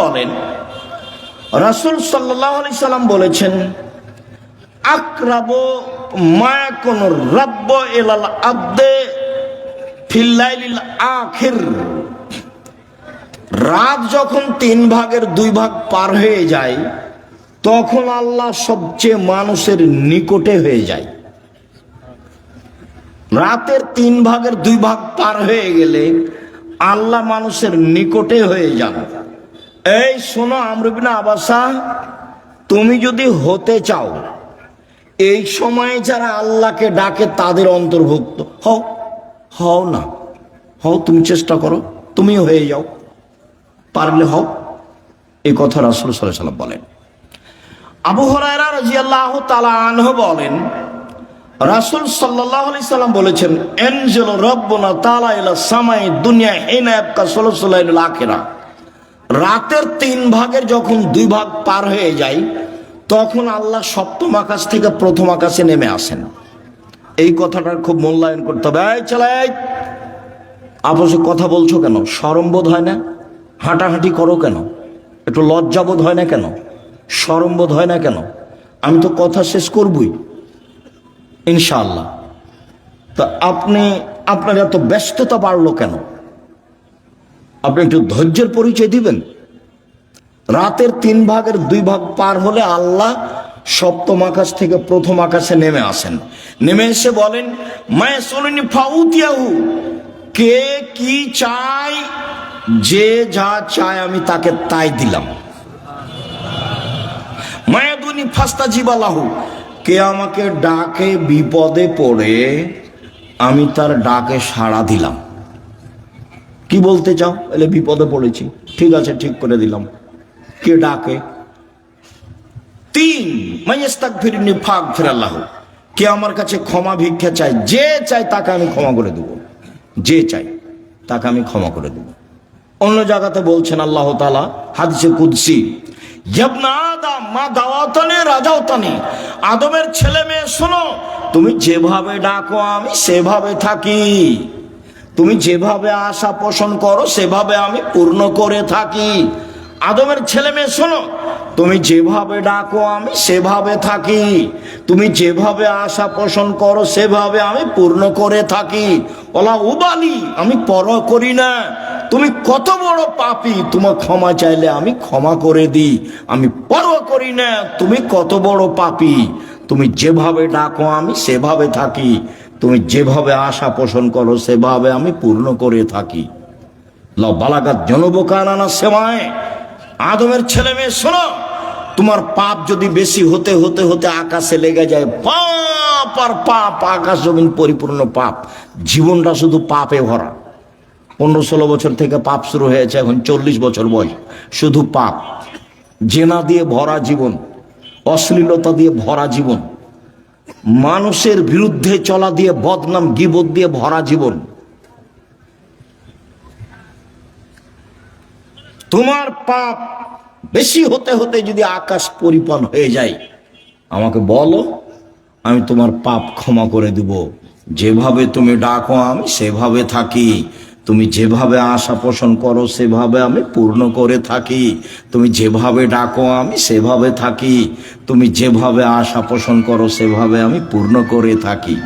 বলেন, রাসুল সাল্লাম বলেছেন আব্দে রাত যখন তিন ভাগের দুই ভাগ পার হয়ে যায়, তখন আল্লাহ সবচেয়ে মানুষের নিকটে হয়ে যায়। রাতের তিন ভাগের দুই ভাগ পার হয়ে গেলে আল্লাহ মানুষের নিকটে হয়ে যান। এই শোনো আমরবিনা আবাসা, তুমি যদি হতে চাও, এই সময়ে যারা আল্লাহকে ডাকে তাদের অন্তর্ভুক্ত। হও হও না। হও, তুমি চেষ্টা করো তুমি হয়ে যাও। পারলে হও। এই কথা রাসুল সাল্লাম বলেন। আবু হরায়রা রাজিয়াল্লাহ তালা আনহ বলেন রাসুল সাল্লাম বলেছেন, এনজেল রব্বনা তালা সামাই দুনিয়া হেনা এবকা সোলসুল্লাহ আখেরা। রাতের তিন ভাগের যখন দুই ভাগ পার হয়ে যায়, তখন আল্লাহ সপ্তম আকাশ থেকে প্রথম আকাশে নেমে আসেন। এই কথাটার খুব মূল্যায়ন করতে হবে। এই চালাই আপসে কথা বলছো কেন? সরম বোধ হয় না? হাঁটাহাঁটি করো কেন? একটু লজ্জাবোধ হয় না কেন? সরম বোধ হয় না কেন? আমি তো কথা শেষ করবই। ইনশাআল্লাহ। তা আপনি, আপনার এত ব্যস্ততা বাড়লো কেন? আপনি একটু ধৈর্যের পরিচয় দিবেন? রাতের তিন ভাগের দুই ভাগ পার হলে আল্লাহ সপ্তম আকাশ থেকে প্রথম আকাশে নেমে আসেন। নেমে এসে বলেন মায়ে শোনেনি ফাউতিয়াহু, কে কি চায়, যে যা চায় আমি তাকে তাই দিলাম। মায়াদুনি ফাস্তা জীবালাহু কে আমাকে ডাকে বিপদে পড়ে, আমি তার ডাকে সাড়া দিলাম। কি বলতে চাও? এলে বিপদে পড়েছি। ঠিক আছে, ঠিক করে দিলাম। কে ডাকে? তিন। মাইস্তাক ফিরিনি ফাঁক ফিরাল্লাহ কে আমার কাছে ক্ষমা ভিক্ষা চাই যে চাই তাকে আমি ক্ষমা করে দেব। যে চাই তাকে আমি ক্ষমা করে দেব। অন্য জায়গাতে বলছেন আল্লাহ তালা হাদিসে কুদ্সি মা দাওয়াতনে, রাজাওতানি। আদমের ছেলে মেয়ে, শোনো, তুমি যেভাবে ডাকো, আমি সেভাবে থাকি। তুমি যেভাবে আশা পোষণ করো, সেভাবে আমি পূর্ণ করে থাকি। আদমের ছেলে মেয়ে, শোনো, তুমি যেভাবে ডাকো, আমি সেভাবে থাকি। তুমি যেভাবে আশা পোষণ করো, সেভাবে আমি পূর্ণ করে থাকি। ওলা উবালি, আমি পর করি না। তুমি কত বড় পাপি, তোমার ক্ষমা চাইলে আমি ক্ষমা করে দিই। আমি পরোয়া করি না, তুমি কত বড় পাপি। তুমি যেভাবে ডাকো, আমি সেভাবে থাকি। তুমি যেভাবে আশা পোষণ করো, সেভাবে আমি পূর্ণ করে থাকি। বালাগাত জনবকানানা সেমায়। আদমের ছেলে মেয়ে, শোনো, তোমার পাপ যদি বেশি হতে হতে হতে আকাশে লেগে যায়, পাপ আর পাপ, আকাশ জমিন পরিপূর্ণ পাপ। জীবনটা শুধু পাপে ভরা। পনেরো ষোলো বছর থেকে পাপ শুরু হয়েছে, এখন চল্লিশ বছর বয়স। শুধু পাপ। জেনা দিয়ে ভরা জীবন, অশ্লীলতা দিয়ে ভরা জীবন, মানুষের বিরুদ্ধে চলা দিয়ে বদনাম, গিবত দিয়ে ভরা জীবন। তোমার পাপ বেশি হতে হতে যদি আকাশ পরিপন হয়ে যায়, আমাকে বলো, আমি তোমার পাপ ক্ষমা করে দিব। যেভাবে তুমি ডাকো, আমি সেভাবে থাকি। তুমি যেভাবে আশা পোষণ করো, সেভাবে আমি পূর্ণ করে থাকি। তুমি যেভাবে ডাকো, আমি সেভাবে থাকি। তুমি যেভাবে আশা পোষণ করো, সেভাবে আমি পূর্ণ করে থাকি।